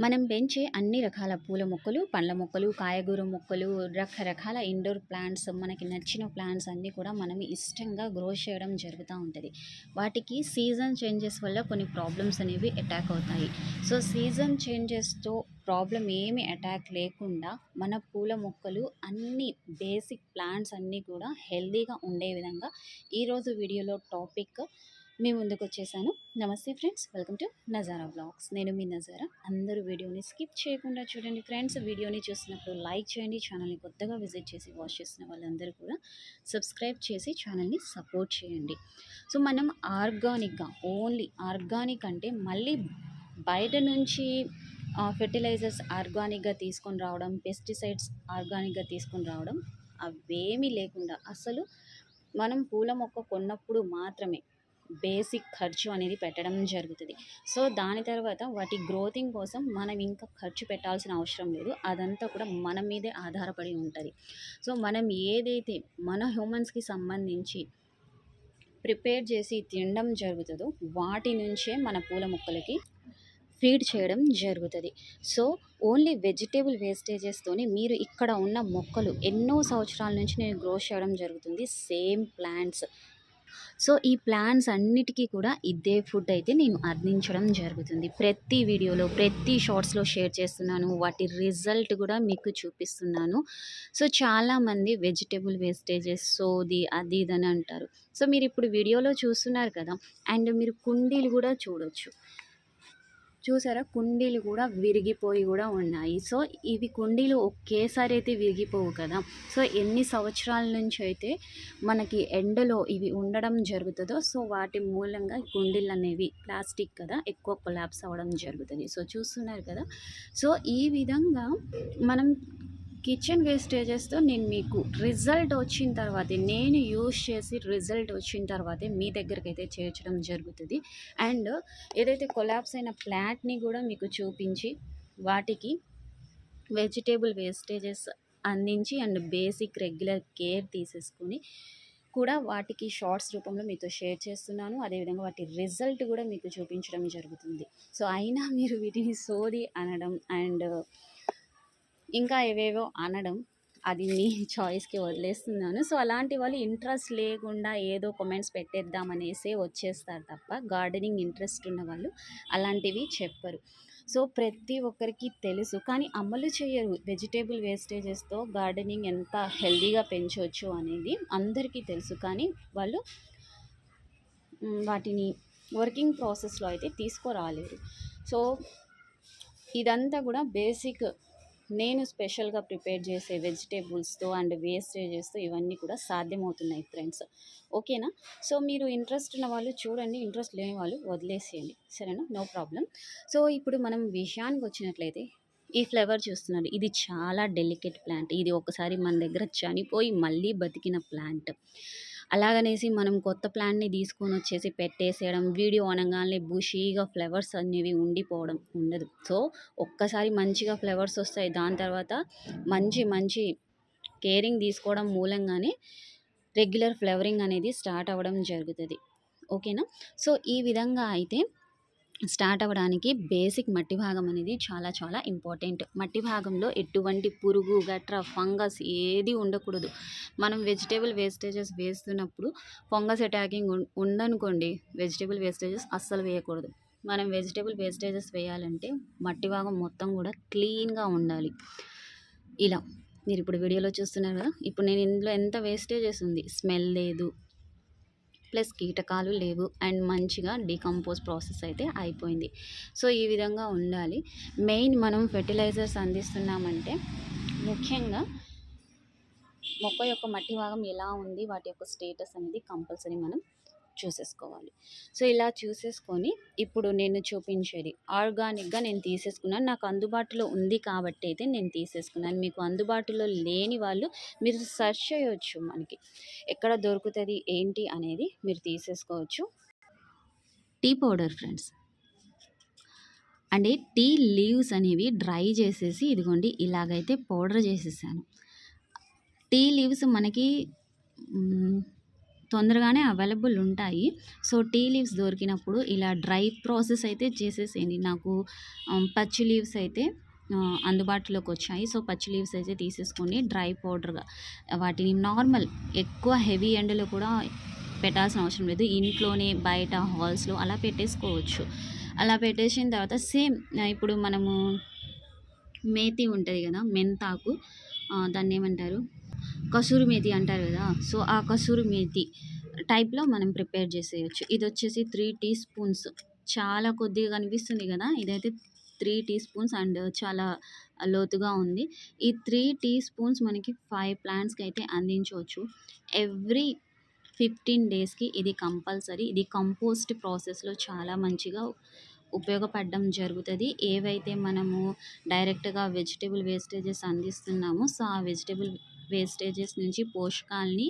మనం పెంచే అన్ని రకాల పూల మొక్కలు పండ్ల మొక్కలు కాయగూర మొక్కలు రకరకాల ఇండోర్ ప్లాంట్స్ మనకి నచ్చిన ప్లాంట్స్ అన్నీ కూడా మనం ఇష్టంగా గ్రో చేయడం జరుగుతూ ఉంటుంది. వాటికి సీజన్ చేంజెస్ వల్ల కొన్ని ప్రాబ్లమ్స్ అనేవి అటాక్ అవుతాయి. సో సీజన్ చేంజెస్తో ప్రాబ్లం ఏమి అటాక్ లేకుండా మన పూల మొక్కలు అన్ని బేసిక్ ప్లాంట్స్ అన్నీ కూడా హెల్తీగా ఉండే విధంగా ఈరోజు వీడియోలో టాపిక్ మీ ముందుకు వచ్చేసాను. నమస్తే friends welcome to Nazara blogs నేను మీ నజారా. అందరూ వీడియోని స్కిప్ చేయకుండా చూడండి ఫ్రెండ్స్. వీడియోని చూసినప్పుడు లైక్ చేయండి ఛానల్ని కొత్తగా విజిట్ చేసి వాచ్ చేసిన వాళ్ళందరూ కూడా సబ్స్క్రైబ్ చేసి ఛానల్ని సపోర్ట్ చేయండి. సో మనం ఆర్గానిక్గా ఓన్లీ ఆర్గానిక్ అంటే మళ్ళీ బయట నుంచి ఫెర్టిలైజర్స్ ఆర్గానిక్గా తీసుకొని రావడం పెస్టిసైడ్స్ ఆర్గానిక్గా తీసుకొని రావడం అవేమీ లేకుండా అసలు మనం పూల మొక్క కొన్నప్పుడు మాత్రమే బేసిక్ ఖర్చు అనేది పెట్టడం జరుగుతుంది. సో దాని తర్వాత వాటి గ్రోతింగ్ కోసం మనం ఇంకా ఖర్చు పెట్టాల్సిన అవసరం లేదు. అదంతా కూడా మన మీదే ఆధారపడి ఉంటుంది. సో మనం ఏదైతే మన హ్యూమన్స్కి సంబంధించి ప్రిపేర్ చేసి తినడం జరుగుతుందో వాటి నుంచే మన పూల మొక్కలకి ఫీడ్ చేయడం జరుగుతుంది. సో ఓన్లీ వెజిటేబుల్ వేస్టేజెస్తోని మీరు ఇక్కడ ఉన్న మొక్కలు ఎన్నో సంవత్సరాల నుంచి నేను గ్రో చేయడం జరుగుతుంది. Same plants. సో ఈ ప్లాన్స్ అన్నిటికీ కూడా ఇదే ఫుడ్ అయితే నేను అందించడం జరుగుతుంది. ప్రతి వీడియోలో ప్రతి షార్ట్స్లో షేర్ చేస్తున్నాను. వాటి రిజల్ట్ కూడా మీకు చూపిస్తున్నాను. సో చాలామంది వెజిటేబుల్ వేస్టేజెస్ సోది అది ఇది అని అంటారు. సో మీరు ఇప్పుడు వీడియోలో చూస్తున్నారు కదా అండ్ మీరు కుండీలు కూడా చూడొచ్చు. చూసారా? కుండీలు కూడా విరిగిపోయి కూడా ఉన్నాయి. సో ఇవి కుండీలు ఒకేసారి అయితే విరిగిపోవు కదా. సో ఎన్ని సంవత్సరాల నుంచి అయితే మనకి ఎండలో ఇవి ఉండడం జరుగుతుందో సో వాటి మూలంగా కుండీలు అనేవి ప్లాస్టిక్ కదా ఎక్కువ కొలాప్స్ అవ్వడం జరుగుతుంది. సో చూస్తున్నారు కదా. సో ఈ విధంగా మనం కిచెన్ వేస్టేజెస్తో నేను మీకు రిజల్ట్ వచ్చిన తర్వాతే నేను యూజ్ చేసి రిజల్ట్ వచ్చిన తర్వాతే మీ దగ్గరికి అయితే చేర్చడం జరుగుతుంది. అండ్ ఏదైతే కొలాప్స్ అయిన ప్లాట్ని కూడా మీకు చూపించి వాటికి వెజిటేబుల్ వేస్టేజెస్ అందించి అండ్ బేసిక్ రెగ్యులర్ కేర్ తీసేసుకొని కూడా వాటికి షార్ట్స్ రూపంలో మీతో షేర్ చేస్తున్నాను. అదేవిధంగా వాటి రిజల్ట్ కూడా మీకు చూపించడం జరుగుతుంది. సో అయినా మీరు వీటిని సోది అనడం అండ్ ఇంకా ఏవేవో అనడం అది మీ చాయిస్కి వదిలేస్తున్నాను. సో అలాంటి వాళ్ళు ఇంట్రెస్ట్ లేకుండా ఏదో కమెంట్స్ పెట్టేద్దామనేసే వచ్చేస్తారు తప్ప గార్డెనింగ్ ఇంట్రెస్ట్ ఉన్న వాళ్ళు అలాంటివి చెప్పరు. సో ప్రతి ఒక్కరికి తెలుసు. కానీ అమలు చేయరు. వెజిటేబుల్ వేస్టేజెస్తో గార్డెనింగ్ ఎంత హెల్దీగా పెంచవచ్చు అనేది అందరికీ తెలుసు. కానీ వాళ్ళు వాటిని వర్కింగ్ ప్రాసెస్లో అయితే తీసుకురాలేరు. సో ఇదంతా కూడా బేసిక్ నేను స్పెషల్గా ప్రిపేర్ చేసే వెజిటేబుల్స్తో అండ్ వేస్టేజెస్తో ఇవన్నీ కూడా సాధ్యమవుతున్నాయి ఫ్రెండ్స్. ఓకేనా? సో మీరు ఇంట్రెస్ట్ ఉన్న వాళ్ళు చూడండి ఇంట్రెస్ట్ లేని వాళ్ళు వదిలేసేయండి. సరేనా? నో ప్రాబ్లం సో ఇప్పుడు మనం విషయానికి వచ్చినట్లయితే ఈ ఫ్లేవర్ చూస్తున్నారు. ఇది చాలా డెలికేట్ ప్లాంట్. ఇది ఒకసారి మన దగ్గర చనిపోయి మళ్ళీ బతికిన ప్లాంట్. అలాగనేసి మనం కొత్త ప్లాంట్ని తీసుకొని వచ్చేసి పెట్టేసేయడం వీడియో అనగానే బుషీగా ఫ్లవర్స్ అనేవి ఉండిపోవడం ఉండదు. సో ఒక్కసారి మంచిగా ఫ్లవర్స్ వస్తాయి దాని తర్వాత మంచి మంచి కేరింగ్ తీసుకోవడం మూలంగానే రెగ్యులర్ ఫ్లవరింగ్ అనేది స్టార్ట్ అవ్వడం జరుగుతుంది. ఓకేనా? సో ఈ విధంగా అయితే స్టార్ట్ అవ్వడానికి బేసిక్ మట్టి భాగం అనేది చాలా చాలా ఇంపార్టెంట్. మట్టి భాగంలో ఎటువంటి పురుగు గట్ర ఫంగస్ ఏది ఉండకూడదు. మనం వెజిటేబుల్ వేస్టేజెస్ వేస్తున్నప్పుడు ఫంగస్ అటాకింగ్ ఉందనుకోండి వెజిటేబుల్ వేస్టేజెస్ అస్సలు వేయకూడదు. మనం వెజిటేబుల్ వేస్టేజెస్ వేయాలంటే మట్టి భాగం మొత్తం కూడా క్లీన్గా ఉండాలి. ఇలా. మీరు ఇప్పుడు వీడియోలో చూస్తున్నారు కదా ఇప్పుడు నేను ఇందులో ఎంత వేస్టేజెస్ ఉంది? స్మెల్ లేదు ప్లస్ కీటకాలు లేవు. అండ్ మంచిగా డీకంపోజ్ ప్రాసెస్ అయితే అయిపోయింది. సో ఈ విధంగా ఉండాలి. మెయిన్ మనం ఫెర్టిలైజర్స్ అందిస్తున్నామంటే ముఖ్యంగా మొక్క యొక్క మట్టి భాగం ఎలా ఉంది? వాటి యొక్క స్టేటస్ అనేది కంపల్సరీ మనం చూసేసుకోవాలి. సో ఇలా చూసేసుకొని ఇప్పుడు నేను చూపించేది. ఆర్గానిక్గా నేను తీసేసుకున్నాను. నాకు అందుబాటులో ఉంది కాబట్టి అయితే నేను తీసేసుకున్నాను. మీకు అందుబాటులో లేని వాళ్ళు మీరు సెర్చ్ చేయవచ్చు మనకి. ఎక్కడ దొరుకుతుంది ఏంటి అనేది మీరు తీసేసుకోవచ్చు. Tea powder friends. అంటే టీ లీవ్స్ అనేవి డ్రై చేసేసి ఇదిగోండి ఇలాగైతే పౌడర్ చేసేసాను. టీ లీవ్స్ మనకి తొందరగానే అవైలబుల్ ఉంటాయి. సో టీ లీవ్స్ దొరికినప్పుడు ఇలా డ్రై ప్రాసెస్ అయితే చేసేసేయండి. నాకు పచ్చి లీవ్స్ అయితే అందుబాటులోకి వచ్చాయి. సో పచ్చి లీవ్స్ అయితే తీసేసుకొని డ్రై పౌడర్గా. వాటిని నార్మల్ ఎక్కువ హెవీ ఎండలో కూడా పెట్టాల్సిన అవసరం లేదు. ఇంట్లోనే బయట హాల్స్లో అలా పెట్టేసుకోవచ్చు. అలా పెట్టేసిన తర్వాత సేమ్ ఇప్పుడు మనము మేతి ఉంటుంది కదా మెంతాకు దాన్ని ఏమంటారు? కసూరి మేతి అంటారు కదా సో ఆ కసూరి మేతి టైప్లో మనం ప్రిపేర్ చేసేయచ్చు. ఇది వచ్చేసి త్రీ టీ స్పూన్స్ చాలా కొద్దిగా కనిపిస్తుంది కదా ఇదైతే త్రీ టీ స్పూన్స్ అండ్ చాలా లోతుగా ఉంది. ఈ త్రీ టీ స్పూన్స్ మనకి ఫైవ్ ప్లాంట్స్కి అయితే అందించవచ్చు. ఎవ్రీ ఫిఫ్టీన్ డేస్కి ఇది కంపల్సరీ. ఇది కంపోస్ట్ ప్రాసెస్లో చాలా మంచిగా ఉపయోగపడడం జరుగుతుంది. ఏవైతే మనము డైరెక్ట్గా వెజిటేబుల్ వేస్టేజెస్ అందిస్తున్నామో సో ఆ వెజిటేబుల్ వేస్టేజెస్ నుంచి పోషకాలని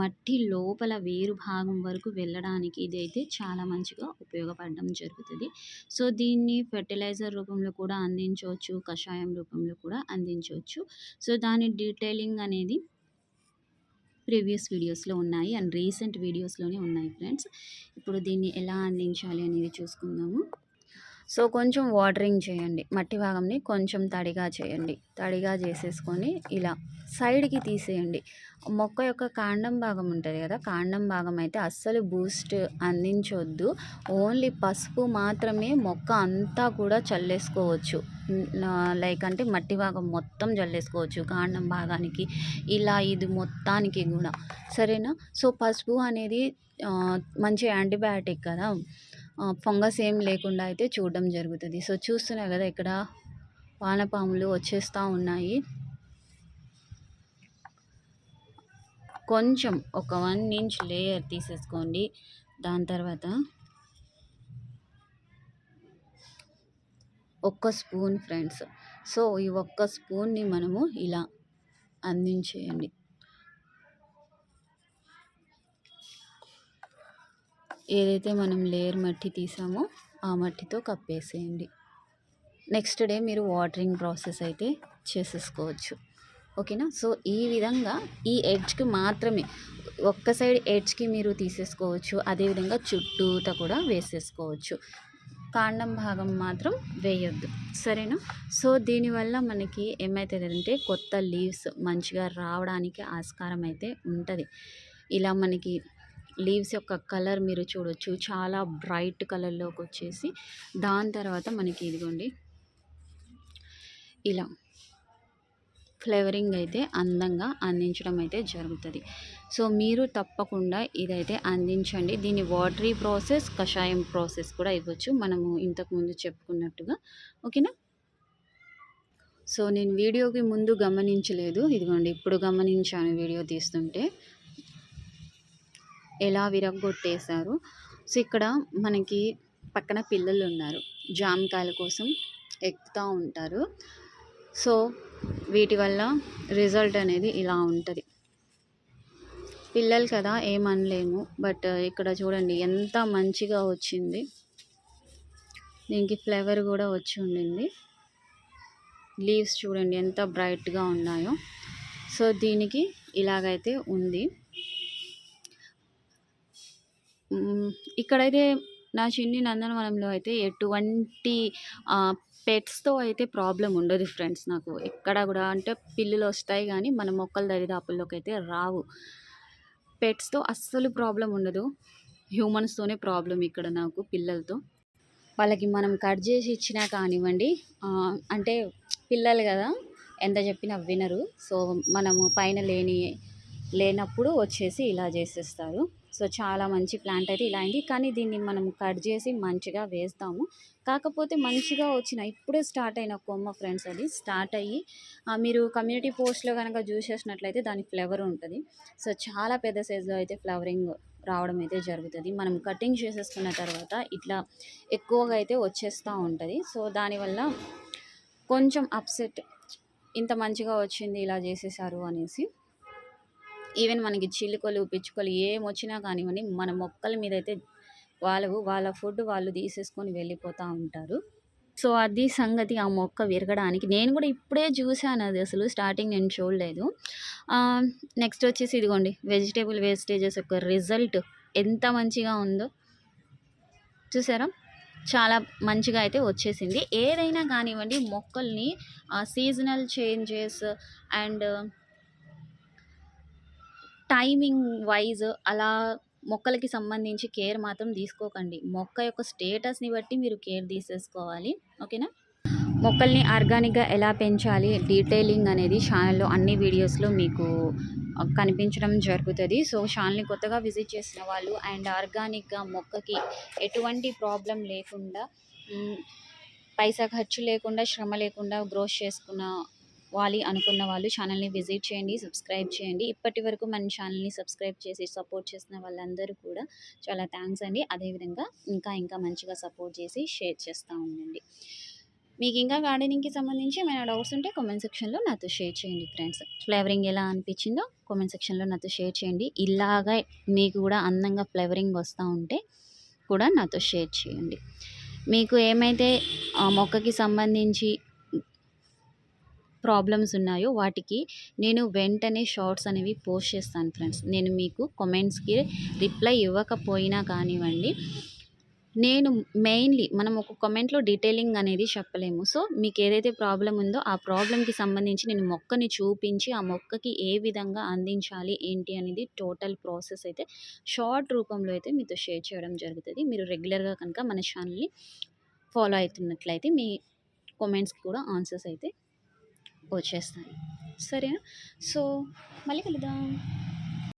మట్టి లోపల వేరు భాగం వరకు వెళ్ళడానికి ఇదైతే చాలా మంచిగా ఉపయోగపడడం జరుగుతుంది. సో దీన్ని ఫెర్టిలైజర్ రూపంలో కూడా అందించవచ్చు కషాయం రూపంలో కూడా అందించవచ్చు. సో దాని డీటెయిలింగ్ అనేది ప్రీవియస్ వీడియోస్లో ఉన్నాయి అండ్ రీసెంట్ వీడియోస్లోనే ఉన్నాయి ఫ్రెండ్స్. ఇప్పుడు దీన్ని ఎలా అందించాలి అనేది చూసుకుందాము. సో కొంచెం వాటరింగ్ చేయండి. మట్టి భాగంని కొంచెం తడిగా చేయండి. తడిగా చేసేసుకొని ఇలా సైడ్కి తీసేయండి. మొక్క యొక్క కాండం భాగం ఉంటుంది కదా కాండం భాగం అయితే అస్సలు బూస్ట్ అందించొద్దు. ఓన్లీ పసుపు మాత్రమే మొక్క అంతా కూడా చల్లేసుకోవచ్చు. లైక్ అంటే మట్టి భాగం మొత్తం చల్లేసుకోవచ్చు కాండం భాగానికి. ఇలా ఇది మొత్తానికి కూడా. సరేనా? సో పసుపు అనేది మంచి యాంటీబయాటిక్ కదా. ఫంగస్ ఏం లేకుండా అయితే చూడడం జరుగుతుంది. సో చూస్తున్నారు కదా ఇక్కడ వానపాములు వచ్చేస్తూ ఉన్నాయి. కొంచెం ఒక వన్ ఇంచ్ లేయర్ తీసేసుకోండి. దాని తర్వాత ఒక్క స్పూన్ ఫ్రెండ్స్. సో ఈ ఒక్క స్పూన్ని మనము ఇలా అందించేయండి. ఏదైతే మనం లేయర్ మట్టి తీసామో ఆ మట్టితో కప్పేసేయండి. నెక్స్ట్ డే మీరు వాటరింగ్ ప్రాసెస్ అయితే చేసేసుకోవచ్చు. ఓకేనా? సో ఈ విధంగా ఈ ఎడ్జ్కి మాత్రమే ఒక్క సైడ్ ఎడ్జ్కి మీరు తీసేసుకోవచ్చు. అదేవిధంగా చుట్టూత కూడా వేసేసుకోవచ్చు. కాండం భాగం మాత్రం వేయొద్దు. సరేనా? సో దీనివల్ల మనకి ఏమవుతుందంటే కొత్త లీవ్స్ మంచిగా రావడానికి ఆస్కారం అయితే ఉంటుంది. ఇలా మనకి లీవ్స్ యొక్క కలర్ మీరు చూడొచ్చు. చాలా బ్రైట్ కలర్లోకి వచ్చేసి దాని తర్వాత మనకి ఇదిగోండి. ఇలా ఫ్లేవరింగ్ అయితే అందంగా అందించడం అయితే జరుగుతుంది. సో మీరు తప్పకుండా ఇదైతే అందించండి. దీని వాటరీ ప్రాసెస్ కషాయం ప్రాసెస్ కూడా ఇవ్వచ్చు. మనము ఇంతకుముందు చెప్పుకున్నట్టుగా. ఓకేనా? సో నేను వీడియోకి ముందు గమనించలేదు. ఇదిగోండి ఇప్పుడు గమనించాను వీడియో తీస్తుంటే. ఎలా విరగ్గొట్టేశారు. సో ఇక్కడ మనకి పక్కన పిల్లలు ఉన్నారు జామకాయల కోసం ఎక్కుతూ ఉంటారు. సో వీటి వల్ల రిజల్ట్ అనేది ఇలా ఉంటుంది. పిల్లలు కదా ఏమనలేము. బట్ ఇక్కడ చూడండి ఎంత మంచిగా వచ్చింది. దీనికి ఫ్లేవర్ కూడా వచ్చి ఉండింది. లీవ్స్ చూడండి ఎంత బ్రైట్గా ఉన్నాయో. సో దీనికి ఇలాగైతే ఉంది. ఇక్కడైతే నా చిన్ని నందనవనంలో అయితే ఎటువంటి పెట్స్తో అయితే ప్రాబ్లం ఉండదు ఫ్రెండ్స్ నాకు. ఎక్కడ కూడా అంటే పిల్లులు వస్తాయి కానీ మన మొక్కల దరిదాపుల్లోకి అయితే రావు. పెట్స్తో అస్సలు ప్రాబ్లం ఉండదు. హ్యూమన్స్తోనే ప్రాబ్లం ఇక్కడ నాకు పిల్లలతో. వాళ్ళకి మనం కట్ చేసి ఇచ్చినా కానివ్వండి అంటే పిల్లలు కదా ఎంత చెప్పినా వినరు. సో మనము పైన లేని లేనప్పుడు వచ్చేసి ఇలా చేసేస్తారు. సో చాలా మంచి ప్లాంట్ అయితే ఇలా అయింది. కానీ దీన్ని మనం కట్ చేసి మంచిగా వేస్తాము. కాకపోతే మంచిగా వచ్చిన ఇప్పుడే స్టార్ట్ అయిన కొమ్మ ఫ్రెండ్స్ అది స్టార్ట్ అయ్యి మీరు కమ్యూనిటీ పోస్ట్లో కనుక చూసేసినట్లయితే దాని ఫ్లేవర్ ఉంటుంది. సో చాలా పెద్ద సైజులో అయితే ఫ్లవరింగ్ రావడం అయితే జరుగుతుంది. మనం కటింగ్ చేసేసుకున్న తర్వాత ఇట్లా ఎక్కువగా అయితే వచ్చేస్తూ ఉంటుంది. సో దానివల్ల కొంచెం అప్సెట్ ఇంత మంచిగా వచ్చింది ఇలా చేసేసారు అనేసి ఈవెన్ మనకి చిలుకలు పిచ్చుకలు ఏం వచ్చినా కానివ్వండి మన మొక్కల మీద అయితే వాళ్ళు వాళ్ళ ఫుడ్ వాళ్ళు తీసేసుకొని వెళ్ళిపోతూ ఉంటారు సో, అది సంగతి ఆ మొక్క విరగడానికి. నేను కూడా ఇప్పుడే చూశాను అది అసలు స్టార్టింగ్ నేను చూడలేదు. నెక్స్ట్ వచ్చేసి ఇదిగోండి వెజిటేబుల్ వేస్టేజెస్ యొక్క రిజల్ట్ ఎంత మంచిగా ఉందో. చూసారా? చాలా మంచిగా అయితే వచ్చేసింది. ఏదైనా కానివ్వండి మొక్కల్ని seasonal changes and timing wise అలా మొక్కలకి సంబంధించి కేర్ మాత్రం తీసుకోకండి. మొక్క యొక్క స్టేటస్‌ని బట్టి మీరు కేర్ తీసేసుకోవాలి. ఓకేనా? మొక్కల్ని ఆర్గానిక్‌గా ఎలా పెంచాలి డీటెయిలింగ్ అనేది ఛానల్లో అన్ని వీడియోస్‌లో మీకు కనిపించడం జరుగుతుంది సో, ఛానల్ని కొత్తగా విజిట్ చేసిన వాళ్ళు అండ్ ఆర్గానిక్‌గా మొక్కకి ఎటువంటి ప్రాబ్లం లేకుండా పైసా ఖర్చు లేకుండా, శ్రమ లేకుండా గ్రోత్ చేసుకున్న వాలి అనుకున్న వాళ్ళు ఛానల్ని విజిట్ చేయండి. సబ్స్క్రైబ్ చేయండి. ఇప్పటి వరకు మన ఛానల్ని సబ్స్క్రైబ్ చేసి సపోర్ట్ చేసిన వాళ్ళందరూ కూడా చాలా థ్యాంక్స్ అండి. అదేవిధంగా ఇంకా ఇంకా మంచిగా సపోర్ట్ చేసి షేర్ చేస్తూ ఉండండి. మీకు ఇంకా గార్డెనింగ్‌కి సంబంధించి ఏమైనా డౌట్స్ ఉంటే కామెంట్ సెక్షన్‌లో నాతో షేర్ చేయండి ఫ్రెండ్స్. ఫ్లేవరింగ్ ఎలా అనిపించిందో కామెంట్ సెక్షన్‌లో నాతో షేర్ చేయండి. ఇలాగా మీకు కూడా అందంగా ఫ్లేవరింగ్ వస్తూ ఉంటే కూడా నాతో షేర్ చేయండి. మీకు ఏమైతే ఆ మొక్కకి సంబంధించి ప్రాబ్లమ్స్ ఉన్నాయో వాటికి నేను వెంటనే షార్ట్స్ అనేవి పోస్ట్ చేస్తాను ఫ్రెండ్స్. నేను మీకు కామెంట్స్‌కి రిప్లై ఇవ్వకపోయినా కానివ్వండి. నేను మెయిన్‌లీ మనం ఒక కమెంట్లో డీటెయిలింగ్ అనేది చెప్పలేము. సో, మీకు ఏదైతే ప్రాబ్లం ఉందో ఆ ప్రాబ్లంకి సంబంధించి నేను మొక్కని చూపించి ఆ మొక్కకి ఏ విధంగా అందించాలి ఏంటి అనేది టోటల్ ప్రాసెస్ అయితే షార్ట్ రూపంలో అయితే మీతో షేర్ చేయడం జరుగుతుంది మీరు రెగ్యులర్‌గా కనుక మన ఛానల్ని ఫాలో అవుతున్నట్లయితే మీ కామెంట్స్‌కి కూడా ఆన్సర్స్ అయితే వచ్చేస్తాయి. సరేనా? సో, మళ్ళీ కలుద్దాం.